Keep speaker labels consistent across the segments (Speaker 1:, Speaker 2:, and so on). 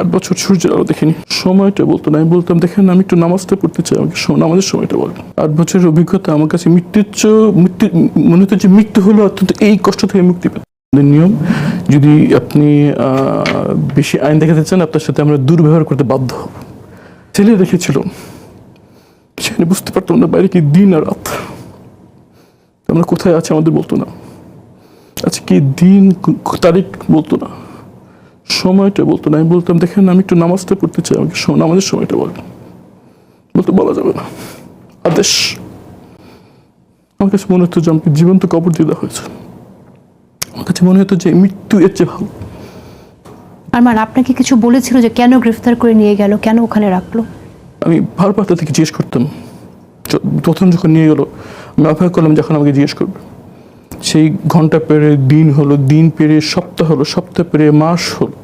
Speaker 1: আট বছর সূর্যের আলো দেখিনি। সময়টা বলতো না, আমি বলতাম, দেখেন, আমি একটু নামাজটা পড়তে চাই, আমাকে নামাজের সময়টা বলেন। আট বছরের অভিজ্ঞতা আমার কাছে মৃত্যুর মৃত্যু মনে হতো যে মৃত্যু হলো অত্যন্ত এই কষ্ট থেকে মুক্তি পেত। নিয়ম, যদি আপনি বেশি আইন দেখাতে চান, আপনার সাথে আমরা দুর্ব্যবহার করতে বাধ্য হব। ছেলে দেখেছিল, সেখানে বুঝতে পারতাম না বাইরে কি দিন আর রাত। আমরা কোথায় আছি আমাদের বলতো না। আজকে দিন তারিখ বলতো না। সময়টা বলতো না আমি বলতাম দেখেন আমি একটু নামাজটা পড়তে চাই আমাকে নামাজের সময়টা বলেন বলতো বলা যাবে না। আদেশ। আমার কাছে মনে হতো যে আমাকে জীবন্ত কবর দিয়ে দেওয়া হয়েছে। আমার কাছে মনে হতো যে মৃত্যু এর চেয়ে ভালো।
Speaker 2: আরমান আপনাকে কিছু বলেছিল যে কেন গ্রেফতার করে নিয়ে গেল কেন ওখানে রাখল?
Speaker 1: আমি বারবার তাদেরকে জিজ্ঞেস করতাম। প্রথম যখন নিয়ে গেলো আমি অপেক্ষা করলাম যখন আমাকে জিজ্ঞেস করবে। সেই ঘণ্টা পেরে দিন হলো দিন পেরে সপ্তাহ হলো সপ্তাহ পেরে মাস হলো।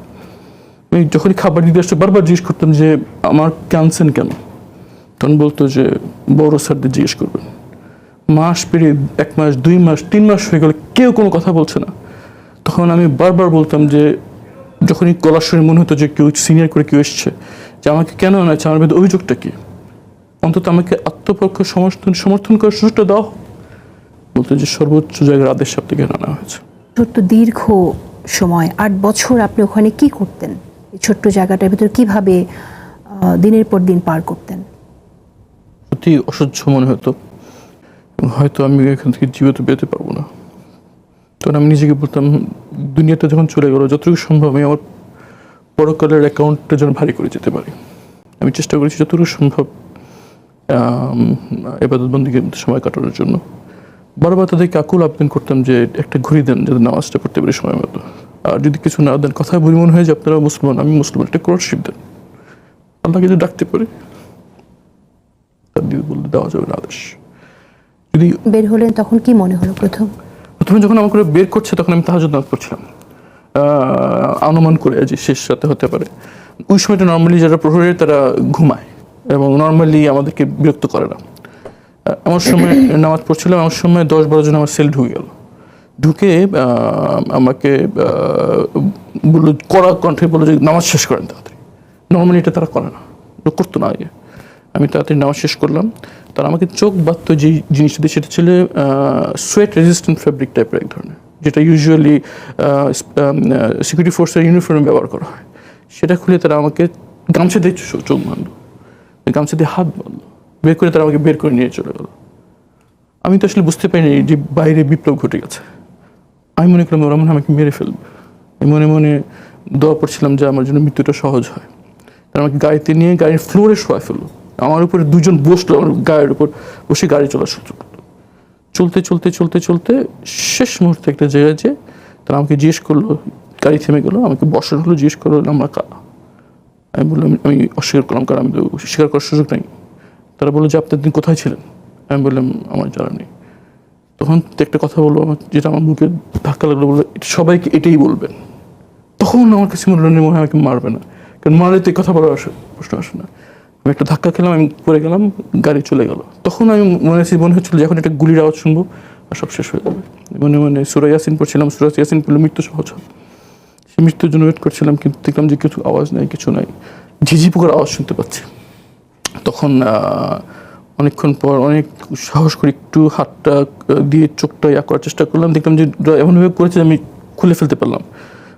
Speaker 1: আমি যখনই খাবার দিতে আসতো বারবার জিজ্ঞেস করতাম যে, আমার ক্যান্সেন কেন? তখন বলতো যে, বড় স্যারদের জিজ্ঞেস করবেন। মাস পেরিয়ে এক মাস, দুই মাস, তিন মাস হয়ে গেল, কেউ কোনো কথা বলছে না। তখন আমি বারবার বলতাম যে, যখনই গলার শুনে মনে হতো যে, কেউ সিনিয়র করে কেউ এসছে, যে, আমাকে কেন আনাচ্ছে আমার বিরুদ্ধে অভিযোগটা কি? অন্তত আমাকে আত্মপক্ষ সমর্থন সমর্থন করার সুযোগটা দাও। বলতো যে, সর্বোচ্চ জায়গার আদেশ থেকে আনা হয়েছে।
Speaker 2: ছোট্ট দীর্ঘ সময়, আট বছর আপনি ওখানে কি করতেন? ছোট্ট জায়গাটার ভিতর কীভাবে দিনের পর দিন পার করতেন?
Speaker 1: সত্যি অসহ্য মনে হতো। হয়তো আমি এখান থেকে জীবিত বেরোতে পারব না। তখন আমি নিজেকে বলতাম, দুনিয়াটা যখন চলে গেল, যতটুকু সম্ভব আমি আমার পরকালের অ্যাকাউন্টটা যেন ভারী করে যেতে পারি। আমি চেষ্টা করেছি যতটুকু সম্ভব এবাদত বন্দিকে সময় কাটানোর জন্য। বারবার তাদেরকে আকুল আবেদন করতাম যে একটা ঘুরি দেন যাতে নামাজটা পড়তে পারি সময় মতো। আর যদি কিছু না দেন কথা বলি মনে হয় যে আপনারা মুসলমান আমি মুসলমান একটা ক্রোশিপ দেন। আল্লাহকে যদি ডাকতে পারি তার দিয়ে বলতে দেওয়া যাবে না আদেশ। যদি
Speaker 2: বের হলেন তখন কি মনে হলো প্রথম?
Speaker 1: প্রথমে যখন আমাকে বের করছে তখন আমি তাহাজুদ নামাজ পড়ছিলাম। আহ, অনুমান করে যে শেষ রাতে হতে পারে। ওই সময়টা নর্মালি যারা প্রহরী তারা ঘুমায় এবং নর্মালি আমাদেরকে বিরক্ত করে না। আমার সময় নামাজ পড়ছিলাম, আমার সময় দশ বারো জন আমার সেল ঢুকে গেল। ঢুকে আমাকে বলল কড়া কণ্ঠে বলল যে, নামাজ শেষ করেন তাড়াতাড়ি। নর্মালি এটা তারা করে না। করতো না আগে। আমি তাড়াতাড়ি নামাজ শেষ করলাম। তারা আমাকে চোখ বাঁধতো যে জিনিসটা দিয়ে, সেটা ছিল সোয়েট রেজিস্ট্যান্ট ফ্যাব্রিক টাইপের এক ধরনের, যেটা ইউজুয়ালি সিকিউরিটি ফোর্সের ইউনিফর্মে ব্যবহার করা হয়। সেটা খুলে তারা আমাকে গামছা দিয়ে চোখ বাঁধলো। গামছা দিয়ে হাত বাঁধলো। বের করে তারা আমাকে বের করে নিয়ে চলে গেলো। আমি তো আসলে বুঝতে পারিনি যে বাইরে বিপ্লব ঘটে গেছে। আমি মনে করলাম ওরা মনে আমাকে মেরে ফেলবে। মনে মনে দোয়া পড়ছিলাম যে আমার জন্য মৃত্যুটা সহজ হয়। তারা আমাকে গাড়িতে নিয়ে গাড়ির ফ্লোরে শোয়া ফেলল। আমার উপরে দুজন বসল, আমার গায়ের উপর বসে গাড়ি চলা শুরু করল চলতে চলতে চলতে চলতে শেষ মুহূর্তে একটা জায়গায় যে তারা আমাকে জিজ্ঞেস করল, গাড়ি থেমে গেলো, আমাকে বসানো হলো, জিজ্ঞেস করল, আমরা কারা? আমি বললাম, আমি অস্বীকার করলাম, কারণ আমি তো স্বীকার করার সুযোগ নেই। তারা বলল যে আপনার দিন কোথায় ছিলেন? আমি বললাম, আমার জানা নেই। তখন একটা কথা বলল আমার, যেটা আমার মুখে ধাক্কা লাগল, বলল, "এটা সবাইকে এটাই বলবেন। তখন আমার কাছে মনে মনে হয় আমাকে মারবে না। কারণ মারলে তো কথা বলার আসে, প্রশ্ন আসে না। আমি একটা ধাক্কা খেলাম, আমি পড়ে গেলাম, গাড়ি চলে গেল। তখন আমি মনে হচ্ছে মনে হচ্ছিল যে একটা গুলির আওয়াজ শুনব আর সব শেষ হয়ে যাবে। মনে মনে সুরা ইয়াসিন পড়ছিলাম, সুরা ইয়াসিন পড়লে মৃত্যু সহজ হবে সেই মৃত্যুর জন্য ওয়েট করছিলাম, কিন্তু দেখলাম যে কিছু আওয়াজ নাই, কিছু নাই। ঝিঝি পোকার আওয়াজ শুনতে পাচ্ছি। তখন অনেকক্ষণ পর, অনেক সাহস করে একটু হাতটা দিয়ে চোখটা ইয়া করার চেষ্টা করলাম। দেখলাম যে এমনভাবে করেছে আমি খুলে ফেলতে পারলাম।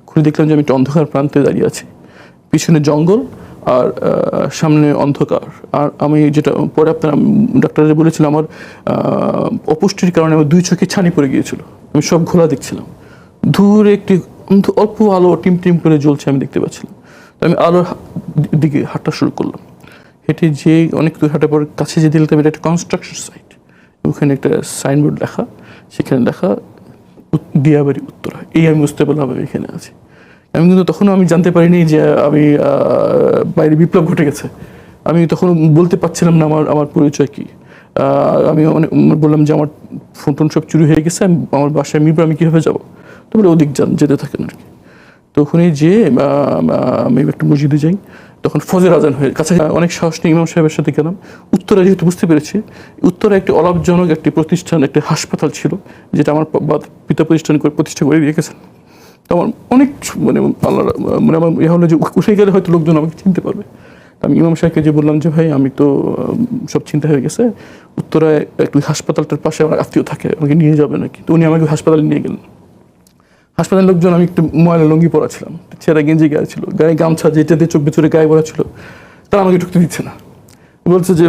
Speaker 1: খুলে দেখলাম যে আমি একটা অন্ধকার প্রান্তে দাঁড়িয়ে আছি। পিছনে জঙ্গল আর সামনে অন্ধকার। আর আমি যেটা, পরে আপনার ডাক্তাররা বলেছিল আমার অপুষ্টির কারণে আমার দুই চোখে ছানি পড়ে গিয়েছিল। আমি সব ঘোলা দেখছিলাম। দূরে একটি অল্প আলো টিম টিম করে জ্বলছে আমি দেখতে পাচ্ছিলাম। তো আমি আলোর দিকে হাঁটা শুরু করলাম। হেঁটে যে অনেক দূর হাঁটার পর কাছে যে দিলাম এটা একটা কনস্ট্রাকশন সাইট ওখানে একটা সাইনবোর্ড লেখা, সেখানে লেখা দিয়াবাড়ি উত্তরা। এই আমি বুঝতে পারলাম আমি এখানে আছি। আমি কিন্তু তখনও আমি জানতে পারিনি যে আমি বাইরে বিপ্লব ঘটে গেছে। আমি তখন বলতে পারছিলাম না আমার আমার পরিচয় কি। আমি অনেক, বললাম যে আমার ফোন টোন সব চুরি হয়ে গেছে, আমি, আমার বাসায় মিরপুর আমি কীভাবে যাব? তো বলে ওদিক যান, যেতে থাকেন আর কি। তো ওখানে যেয়ে আমি একটা মসজিদে যাই। তখন ফজর আজান হয়ে কাছে অনেক সাহস নিয়ে ইমাম সাহেবের সাথে গেলাম। উত্তরা যেহেতু বুঝতে পেরেছি, উত্তরা একটি অলাভজনক একটি প্রতিষ্ঠান, একটি হাসপাতাল ছিল, যেটা আমার পিতা প্রতিষ্ঠান করে প্রতিষ্ঠা করে দিয়ে গেছেন তো আমার অনেক মানে আল্লাহ মানে আমার ইয়ে হলো যে উঠে গেলে হয়তো লোকজন আমাকে চিনতে পারবে। আমি ইমাম সাহেবকে যে বললাম যে, ভাই, আমি তো সব চিন্তা হয়ে গেছে। উত্তরায় একটু হাসপাতালটার পাশে আমার আত্মীয় থাকে, আমাকে নিয়ে যাবে নাকি? তো উনি আমাকে হাসপাতালে নিয়ে গেলেন। হাসপাতালের লোকজন, আমি একটু ময়লা লুঙ্গি পরা ছিলাম ছেঁড়া গেঞ্জি গায়ে ছিল, গায়ে গামছা যেটা দিয়ে চোখ বেচুরে গায়ে পরা ছিল, তারা আমাকে ঢুকতে দিচ্ছে না। বলছে যে,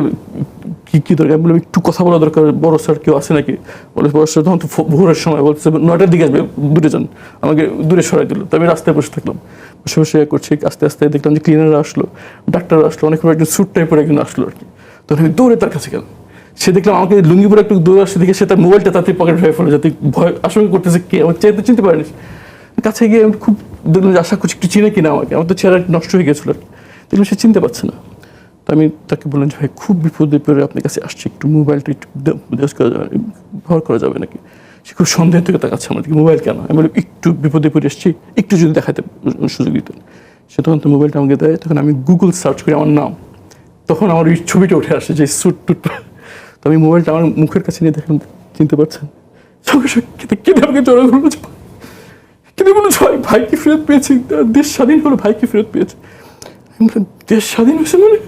Speaker 1: কি কি দরকার? বললাম, একটু কথা বলা দরকার, বড় স্যার কেউ আছে নাকি? বলে বড় স্যার তখন তো ভোরের সময় বলছে, নয়টার দিকে আসবে দূরে যান আমাকে দূরে সরাই দিল। তো আমি রাস্তায় বসে থাকলাম, বসে বসে করছি, আস্তে আস্তে দেখলাম যে ক্লিনাররা আসলো ডাক্তার আসলো, অনেক একজন স্যুট টাইপের একজন আসলো আর কি। তখন আমি দৌড়ে তার কাছে গেলাম। সে দেখলাম আমাকে লুঙ্গি পরে একটু দৌড়ে আসছে, দেখে সে তার মোবাইলটা তাতে পকেট হয়ে ফেলে যাতে ভয়, আশঙ্কা করতেছে কে আমার চেয়ে তো চিনতে পারেনি। কাছে গিয়ে আমি খুব দেখলাম যে আশা করছি, একটু চিনে কিনা আমাকে। আমার তো চেহারা নষ্ট হয়ে গেছিল। দেখলাম সে চিনতে পারছে না। তো আমি তাকে বললাম যে, ভাই, খুব বিপদে পড়ে আপনার কাছে আসছি, একটু মোবাইলটা একটু করা যাবে ব্যবহার করা যাবে নাকি? সে খুব সন্দেহ থেকে তাকাচ্ছে আমার দিকে, মোবাইল কেন? আমি বলি একটু বিপদে পড়ে এসেছি একটু যদি দেখাতে সুযোগ দিতেন। সে তখন তো মোবাইলটা আমাকে দেয়, তখন আমি গুগল সার্চ করি আমার নাম। তখন আমার ওই ছবিটা উঠে আসে যে স্যুট টুট তো আমি মোবাইলটা আমার মুখের কাছে নিয়ে দেখলাম চিনতে পারছেন। সঙ্গে সঙ্গে কেঁদে আমাকে জড়ো ধরলো কেঁদে বলে ভাই ভাইকে ফেরত পেয়েছি দেশ স্বাধীন হলো, ভাইকে ফেরত পেয়েছি। দেশ স্বাধীন হয়েছে মানে?